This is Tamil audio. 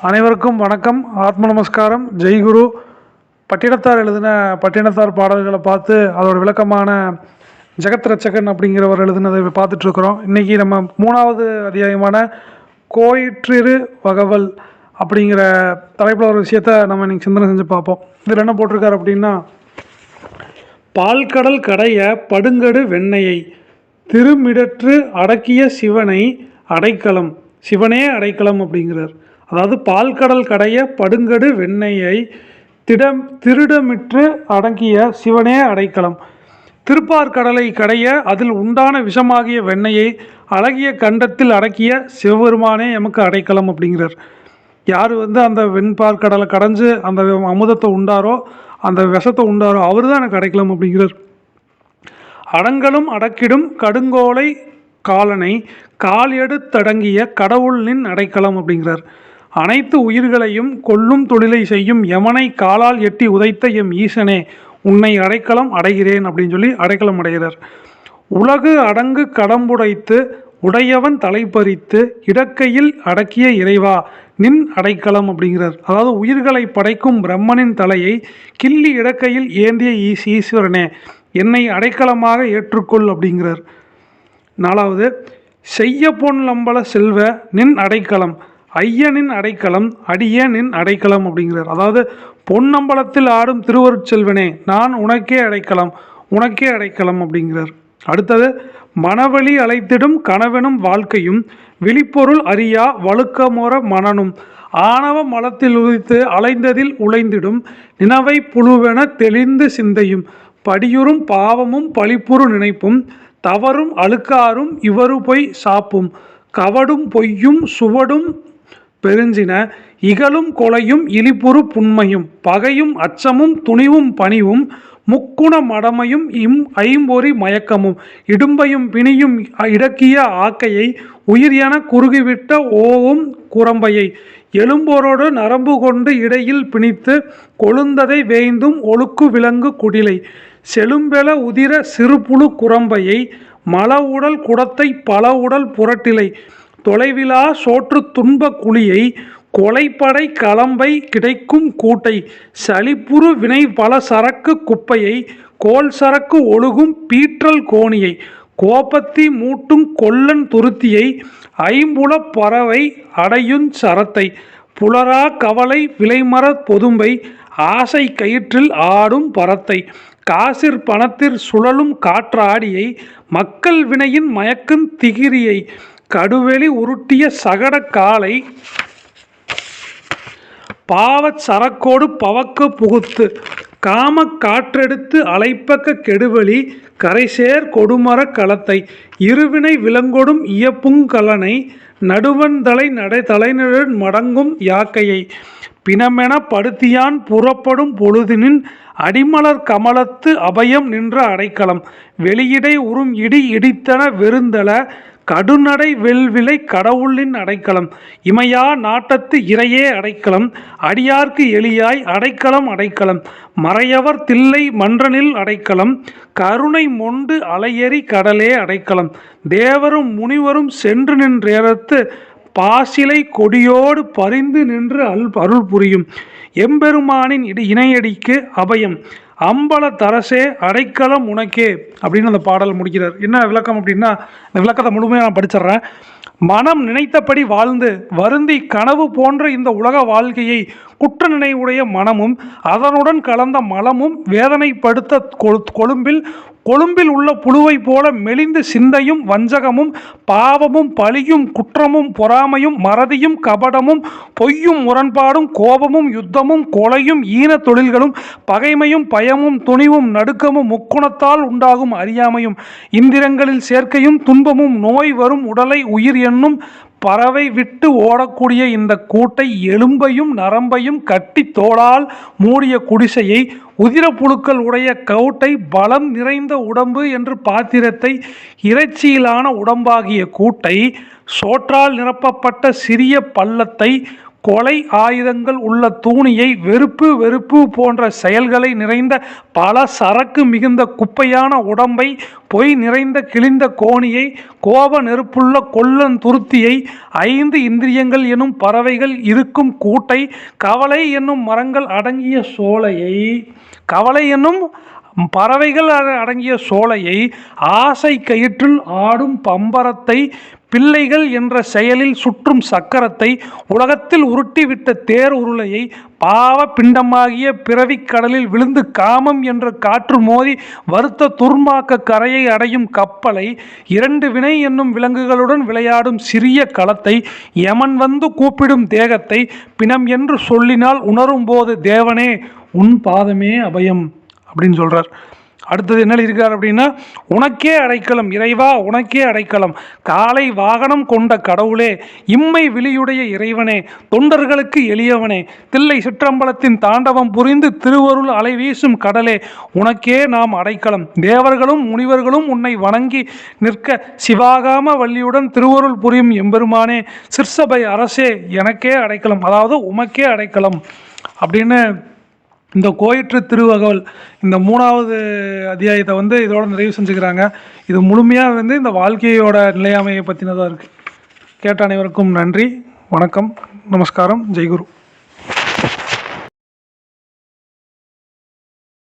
அனைவருக்கும் வணக்கம். ஆத்ம நமஸ்காரம். ஜெய்குரு பட்டினத்தார் எழுதின பட்டினத்தார் பாடல்களை பார்த்து அதோட விளக்கமான ஜெகத் ரச்சகன் அப்படிங்கிறவர் எழுதினதை பார்த்துட்ருக்குறோம். இன்றைக்கி நம்ம மூணாவது அத்தியாயமான கோயிற்றிரு வகவல் அப்படிங்கிற தலைப்பில் ஒரு விஷயத்த நம்ம இன்றைக்கி சிந்தனை செஞ்சு பார்ப்போம். இதில் என்ன போட்டிருக்காரு அப்படின்னா பால்கடல் கடைய படுங்கடு வெண்ணையை திருமிடற்று அடக்கிய சிவனை அடைக்கலம் சிவனே அடைக்கலம் அப்படிங்கிறார். அதாவது பால்கடல் கடைய படுங்கடு வெண்ணையை திடம் திருடமிற்று அடங்கிய சிவனே அடைக்கலம். திருப்பார்கடலை கடைய அதில் உண்டான விஷமாகிய வெண்ணையை அழகிய கண்டத்தில் அடக்கிய சிவபெருமானே எமக்கு அடைக்கலம் அப்படிங்கிறார். யார் வந்து அந்த வெண்பார்க்கடலை கடைஞ்சு அந்த அமுதத்தை உண்டாரோ அந்த விஷத்தை உண்டாரோ அவர் தான் எனக்கு அடைக்கலம் அப்படிங்கிறார். அடங்கலும் அடக்கிடும் கடுங்கோலை காலனை கால் எடுத்தடங்கிய கடவுளின் அடைக்கலம் அப்படிங்கிறார். அனைத்து உயிர்களையும் கொல்லும் தொழிலை செய்யும் யமனை காலால் எட்டி உதைத்த எம் ஈசனே உன்னை அடைக்கலம் அடைகிறேன் அப்படின்னு சொல்லி அடைக்கலம் அடைகிறார். உலகு அடங்கு கடம்புடைத்து உடையவன் தலைப்பறித்து இடக்கையில் அடக்கிய இறைவா நின் அடைக்கலம் அப்படிங்கிறார். அதாவது உயிர்களை படைக்கும் பிரம்மனின் தலையை கிள்ளி இடக்கையில் ஏந்திய ஈஸ் ஈஸ்வரனே என்னை அடைக்கலமாக ஏற்றுக்கொள் அப்படிங்கிறார். நாலாவது செய்ய பொன் லம்பல செல்வ நின் அடைக்கலம். ஐயனின் அடைக்கலம் அடியனின் அடைக்கலம் அப்படிங்கிறார். அதாவது பொன்னம்பலத்தில் ஆடும் திருவருட்செல்வனே நான் உனக்கே அடைக்கலம் உனக்கே அடைக்கலம் அப்படிங்கிறார். அடுத்தது மனவழி அழைத்திடும் கனவெனும் வாழ்க்கையும் விழிப்பொருள் அறியா வழுக்கமோர மனனும் ஆணவ மலத்தில் உதித்து அலைந்ததில் உழைந்திடும் நினவை புழுவென தெளிந்து சிந்தையும் படியுறும் பாவமும் பழிப்புறு நினைப்பும் தவறும் அழுக்காரும் இவரு பொய் சாப்பும் கவடும் பொய்யும் சுவடும் பெருஞ்சின இகழும் கொலையும் இழிப்புறு புண்மையும் பகையும் அச்சமும் துணிவும் பணிவும் முக்குண மடமையும் இம் ஐம்பொறி மயக்கமும் இடும்பையும் பிணியும் இடக்கிய ஆக்கையை உயிர் என குறுகிவிட்ட ஓவும் குரம்பையை எலும்போரோடு நரம்பு கொண்டு இடையில் பிணித்து கொழுந்ததை வேய்ந்தும் ஒழுக்கு விலங்கு குடிலை செலும்பெல உதிர சிறுபுழு குரம்பையை மல உடல் குடத்தை பல உடல் புரட்டிலை தொலைவிலா சோற்று துன்ப குழியை கொலைப்படை களம்பை கிடைக்கும் கூட்டை சளிப்புறு வினை பல சரக்கு குப்பையை கோல் சரக்கு ஒழுகும் பீற்றல் கோணியை கோபத்தி மூட்டும் கொல்லன் துருத்தியை ஐம்புல பறவை அடையுஞ் சரத்தை புலரா கவலை விலைமர பொதும்பை ஆசை கயிற்றில் ஆடும் பரத்தை காசிற் பணத்திற் சுழலும் காற்றாடியை மக்கள் வினையின் மயக்கும் திகிரியை கடுவெளி உருட்டிய சகட காலை பாவச் சரக்கோடு பவக்க புகுத்து காமக் காற்றெடுத்து அலைப்பக்க கெடுவழி கரைசேர் கொடுமரக் களத்தை இருவினை விலங்கொடும் இயப்புங்கலனை நடுவன்தலை நடை தலைநிழல் மடங்கும் யாக்கையை பிணமென படுத்தியான் புறப்படும் பொழுதினின் அடிமலர் கமலத்து அபயம் நின்ற அடைக்கலம் வெளியிடை உறும் இடி இடித்தன வெறுந்தல கடுநடை வெல்விலை கடவுளின் அடைக்கலம். இமையா நாட்டத்து இறையே அடைக்கலம். அடியார்க்கு எளியாய் அடைக்கலம் அடைக்கலம். மறையவர் தில்லை மன்றனில் அடைக்கலம். கருணை மொண்டு அலையெறி கடலே அடைக்கலம். தேவரும் முனிவரும் சென்று நின்றேரத்து பாசிலை கொடியோடு பரிந்து நின்று அல் அருள் புரியும். எம்பெருமானின் இடி இணையடிக்கு அபயம். அம்பல தரசே அடைக்கலம் உனக்கே அப்படின்னு அந்த பாடல் முடிக்கிறார். என்ன விளக்கம் அப்படின்னா இந்த விளக்கத்தை முழுமையாக நான் படிச்சிடுறேன். மனம் நினைத்தபடி வாழ்ந்து வருந்தி கனவு போன்ற இந்த உலக வாழ்க்கையை குற்ற நினைவுடைய மனமும் அதனுடன் கலந்த மலமும் வேதனைப்படுத்த கொழு- கொழும்பில் கொழும்பில் உள்ள புழுவை போல மெலிந்து சிந்தையும் வஞ்சகமும் பாவமும் பழியும் குற்றமும் பொறாமையும் மறதியும் கபடமும் பொய்யும் முரண்பாடும் கோபமும் யுத்தமும் கொலையும் ஈன தொழில்களும் பகைமையும் பயமும் துணிவும் நடுக்கமும் முக்குணத்தால் உண்டாகும் அறியாமையும் இந்திரங்களில் சேர்க்கையும் துன்பமும் நோய் வரும் உடலை உயிர் என்னும் பறவை விட்டு ஓடக்கூடிய இந்த கூட்டை எலும்பையும் நரம்பையும் கட்டி தோளால் மூடிய குடிசையை உதிர புழுக்கள் உடைய கவுட்டை பலம் நிறைந்த உடம்பு என்று பாத்திரத்தை இறைச்சியிலான உடம்பாகிய கூட்டை சோற்றால் நிரப்பப்பட்ட சிறிய பள்ளத்தை கொலை ஆயுதங்கள் உள்ள தூணியை வெறுப்பு வெறுப்பு போன்ற செயல்களை நிறைந்த பல சரக்கு மிகுந்த குப்பையான உடம்பை பொய் நிறைந்த கிழிந்த கோணியை கோப நெருப்புள்ள கொல்லன் துருத்தியை ஐந்து இந்திரியங்கள் எனும் பறவைகள் இருக்கும் கூட்டை கவலை என்னும் மரங்கள் அடங்கிய சோலையை கவலை என்னும் பறவைகள் அட- அடங்கிய சோலையை ஆசை கயிற்றில் ஆடும் பம்பரத்தை பிள்ளைகள் என்ற செயலில் சுற்றும் சக்கரத்தை உலகத்தில் உருட்டிவிட்ட தேர் உருளையை பாவ பிண்டமாகிய பிறவிக் கடலில் விழுந்து காமம் என்ற காற்று மோதி வருத்த துர்மாக்க கரையை அடையும் கப்பலை இரண்டு வினை என்னும் விலங்குகளுடன் விளையாடும் சிறிய களத்தை யமன் வந்து கூப்பிடும் தேகத்தை பிணம் என்று சொல்லினால் உணரும் போது தேவனே உன் பாதமே அபயம் அப்படின்னு சொல்கிறார் அடுத்தது என்ன இருக்கார் அப்படின்னா உனக்கே அடைக்கலம் இறைவா உனக்கே அடைக்கலம். காலை வாகனம் கொண்ட கடவுளே இம்மை விழியுடைய இறைவனே தொண்டர்களுக்கு எளியவனே. தில்லை சிற்றம்பலத்தின் தாண்டவம் புரிந்து திருவருள் அலை வீசும் கடலே உனக்கே நாம் அடைக்கலம். தேவர்களும் முனிவர்களும் உன்னை வணங்கி நிற்க சிவாகாம வள்ளியுடன் திருவருள் புரியும் எம்பெருமானே சிற்சபை அரசே எனக்கே அடைக்கலம். அதாவது உமக்கே அடைக்கலம். அப்படின்னு இந்த கோயிற்று திருவகவல் இந்த மூணாவது அத்தியாயத்தை வந்து இதோட நிறைவு செஞ்சுக்கிறாங்க. இது முழுமையாக வந்து இந்த வாழ்க்கையோட நிலையாமையை பற்றினதாக இருக்குது கேட்ட அனைவருக்கும் நன்றி வணக்கம் நமஸ்காரம் ஜெய்குரு.